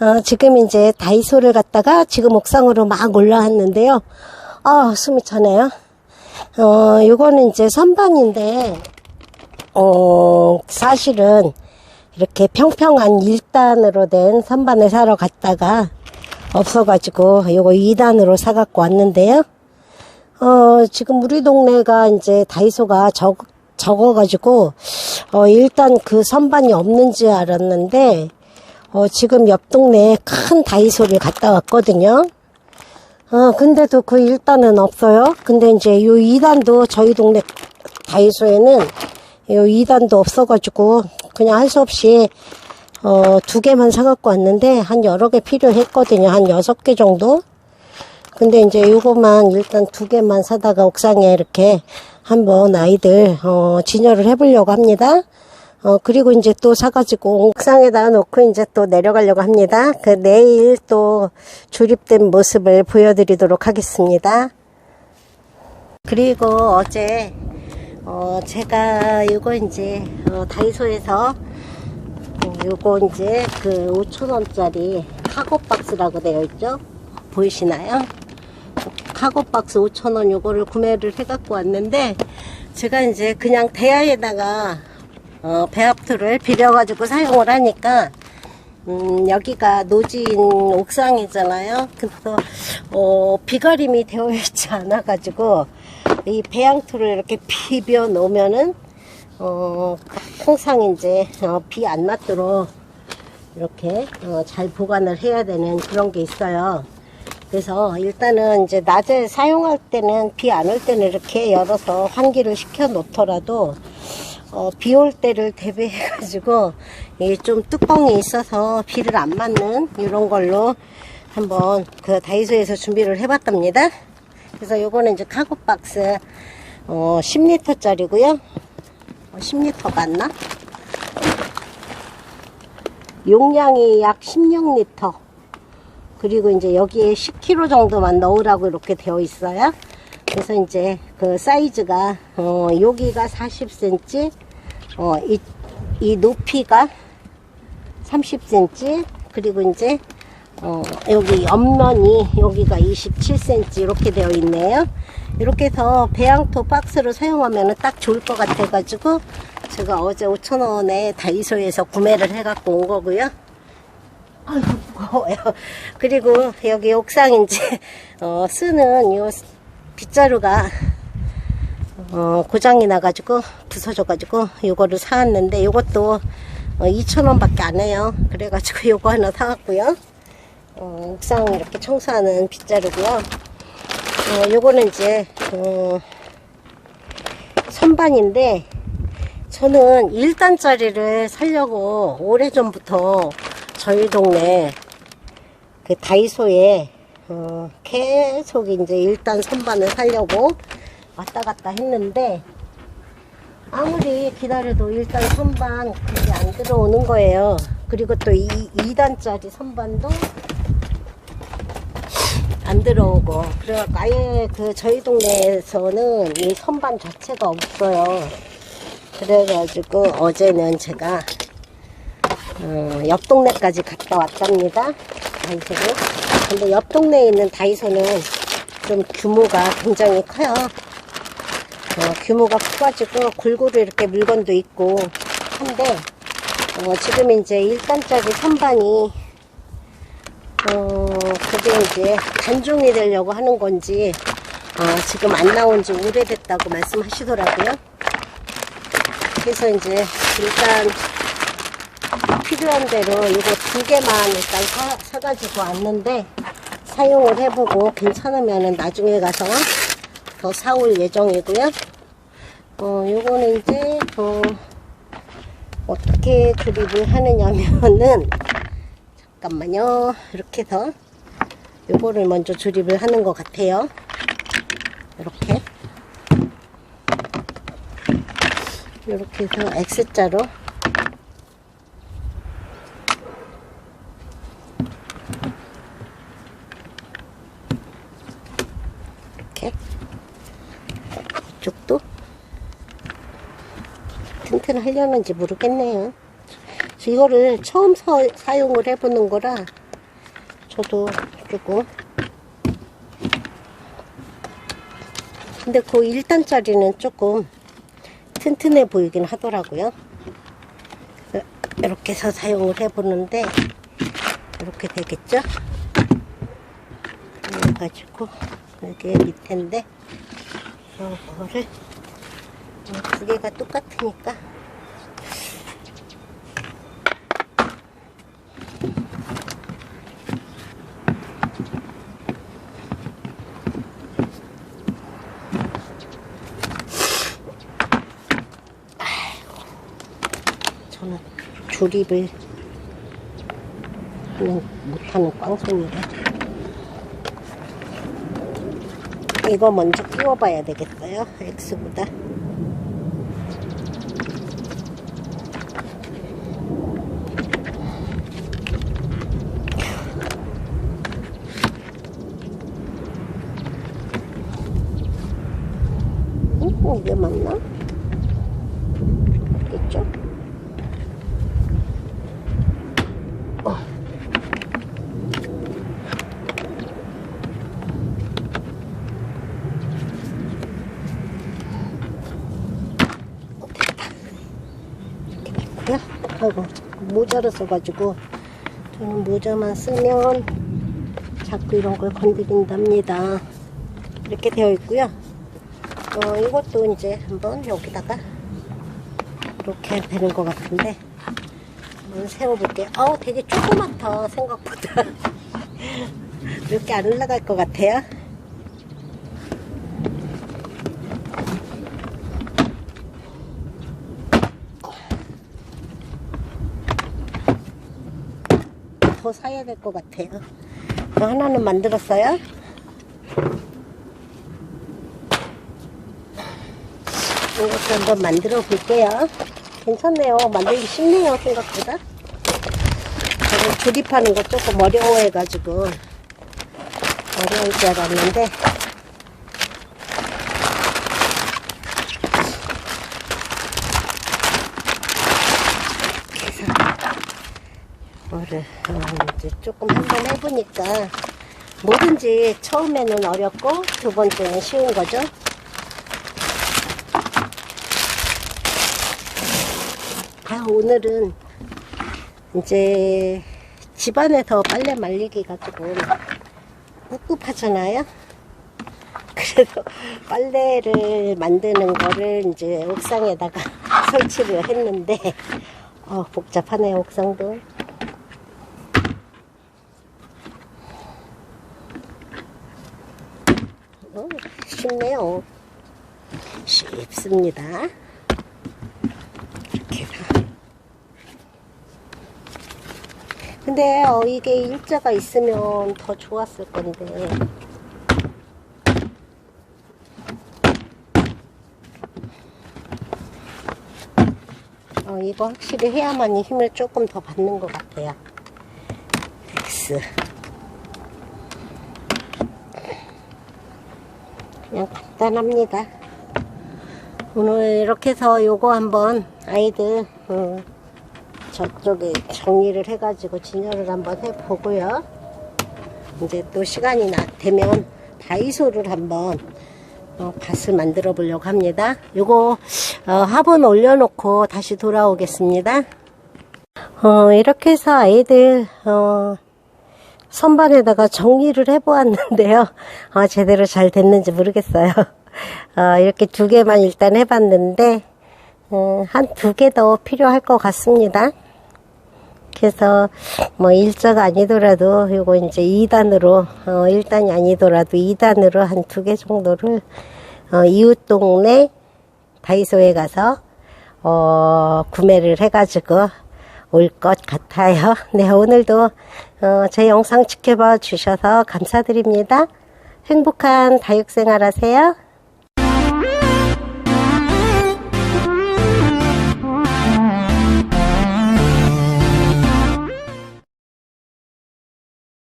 어, 지금 이제 다이소를 갔다가 지금 옥상으로 막 올라왔는데요. 아, 숨이 차네요. 어, 요거는 이제 선반인데, 어, 사실은 이렇게 평평한 1단으로 된 선반을 사러 갔다가 없어가지고 요거 2단으로 사갖고 왔는데요. 어, 지금 우리 동네가 이제 다이소가 적, 적어가지고, 어, 일단 그 선반이 없는 줄 알았는데, 어, 지금 옆 동네에 큰 다이소를 갔다 왔거든요. 어, 근데도 그 1단은 없어요. 근데 이제 요 2단도 저희 동네 다이소에는 요 2단도 없어가지고 그냥 할 수 없이 어, 두 개만 사갖고 왔는데 한 여러 개 필요했거든요. 한 여섯 개 정도. 근데 이제 요거만 일단 두 개만 사다가 옥상에 이렇게 한번 아이들 어, 진열을 해보려고 합니다. 어, 그리고 이제 또 사가지고 옥상에다 놓고 이제 또 내려가려고 합니다. 그 내일 또 조립된 모습을 보여드리도록 하겠습니다. 그리고 어제 어, 제가 요거 이제 어, 다이소에서 어, 요거 이제 그 5천원짜리 카고 박스라고 되어 있죠? 보이시나요? 카고 박스 5천원 요거를 구매를 해갖고 왔는데 제가 이제 그냥 대야에다가 어, 배합토를 비벼가지고 사용을 하니까 음, 여기가 노진 옥상이잖아요. 그래서 어, 비가림이 되어 있지 않아 가지고 이 배양토를 이렇게 비벼 놓으면은 어, 항상 이제 어, 비 안 맞도록 이렇게 어, 잘 보관을 해야 되는 그런 게 있어요. 그래서 일단은 이제 낮에 사용할 때는 비 안 올 때는 이렇게 열어서 환기를 시켜 놓더라도 어, 비 올 때를 대비해가지고 이 좀 뚜껑이 있어서 비를 안 맞는 이런 걸로 한번 그 다이소에서 준비를 해봤답니다. 그래서 요거는 이제 카고 박스 어, 10리터 짜리고요. 어, 10리터 맞나? 용량이 약 16리터. 그리고 이제 여기에 10kg 정도만 넣으라고 이렇게 되어 있어요. 그래서 이제 그 사이즈가 어 여기가 40cm, 어 이 이 높이가 30cm, 그리고 이제 어 여기 옆면이 여기가 27cm 이렇게 되어 있네요. 이렇게 해서 배양토 박스를 사용하면 딱 좋을 것 같아 가지고 제가 어제 5천원에 다이소에서 구매를 해 갖고 온 거고요. 아이고 무거워요. 그리고 여기 옥상 이제 어, 쓰는 요 빗자루가 어, 고장이 나가지고 부서져가지고 요거를 사왔는데 요것도 어, 2,000원 밖에 안 해요. 그래가지고 요거 하나 사왔고요. 어, 옥상 이렇게 청소하는 빗자루고요. 어, 요거는 이제 어, 선반인데 저는 1단짜리를 살려고 오래전부터 저희 동네 그 다이소에 어, 계속 이제 일단 선반을 사려고 왔다 갔다 했는데 아무리 기다려도 일단 선반 그게 안 들어오는 거예요. 그리고 또 이, 2단짜리 선반도 안 들어오고 그래 아예 그 저희 동네에서는 이 선반 자체가 없어요. 그래가지고 어제는 제가 어, 옆 동네까지 갔다 왔답니다. 다이소를. 근데 옆 동네에 있는 다이소는 좀 규모가 굉장히 커요. 어, 규모가 커가지고 골고루 이렇게 물건도 있고 한데 어, 지금 이제 1단짜리 선반이 어, 그게 이제 단종이 되려고 하는 건지 어, 지금 안 나온 지 오래됐다고 말씀하시더라고요. 그래서 이제 일단 필요한 대로 이거 두 개만 일단 사, 사가지고 왔는데 사용을 해보고 괜찮으면은 나중에 가서 더 사올 예정이고요. 어, 요거는 이제 어, 어떻게 그립을 하느냐면은 잠깐만요. 이렇게 해서 요거를 먼저 조립을 하는 것 같아요. 이렇게 이렇게 해서 X자로 이쪽도 튼튼하려는지 모르겠네요. 이거를 처음 사, 사용을 해보는 거라 저도 조금. 근데 그 1단짜리는 조금 튼튼해 보이긴 하더라고요. 이렇게 해서 사용을 해보는데, 이렇게 되겠죠? 그래가지고, 이게 밑인데, 이거를, 두 개가 똑같으니까, 저는 조립을 하는, 못하는 꽝손이라 이거 먼저 끼워봐야 되겠어요 X보다 음, 이게 맞나? 있죠? 됐고요. 아이고 모자라서가지고 저는 모자만 쓰면 자꾸 이런 걸 건드린답니다. 이렇게 되어 있고요. 어, 이것도 이제 한번 여기다가 이렇게 되는 것 같은데 한번 세워볼게요. 아우 되게 조그맣다 생각보다 이렇게 안 올라갈 것 같아요. 더 사야 될 것 같아요. 이거 하나는 만들었어요. 이것도 한번 만들어 볼게요. 괜찮네요. 만들기 쉽네요, 생각보다. 저는 조립하는 거 조금 어려워해가지고 어려울 줄 알았는데 이거를 어, 이제 조금 한번 해보니까 뭐든지 처음에는 어렵고 두 번째는 쉬운 거죠. 아, 오늘은 이제 집안에서 빨래 말리기가 조금 꿉꿉하잖아요. 그래서 빨래를 만드는 거를 이제 옥상에다가 설치를 했는데, 어, 복잡하네요, 옥상도. 어, 쉽습니다. 이렇게. 근데 어, 이게 일자가 있으면 더 좋았을 건데. 어, 이거 확실히 해야만이 힘을 조금 더 받는 것 같아요. X. 그냥 간단합니다. 오늘 이렇게 해서 요거 한번 아이들 어, 저쪽에 정리를 해가지고 진열을 한번 해보고요. 이제 또 시간이 나, 되면 다이소를 한번 어, 밭을 만들어 보려고 합니다. 요거 어, 화분 올려놓고 다시 돌아오겠습니다. 어, 이렇게 해서 아이들 어, 선반에다가 정리를 해보았는데요. 어, 제대로 잘 됐는지 모르겠어요. 어, 이렇게 두 개만 일단 해봤는데 어, 한두 개 더 필요할 것 같습니다. 그래서 뭐 일자가 아니더라도 요거 이제 2단으로 어 1단이 아니더라도 2단으로 한 두 개 정도를 어 이웃 동네 다이소에 가서 어 구매를 해가지고 올 것 같아요. 네 오늘도 어 제 영상 지켜봐 주셔서 감사드립니다. 행복한 다육생활 하세요.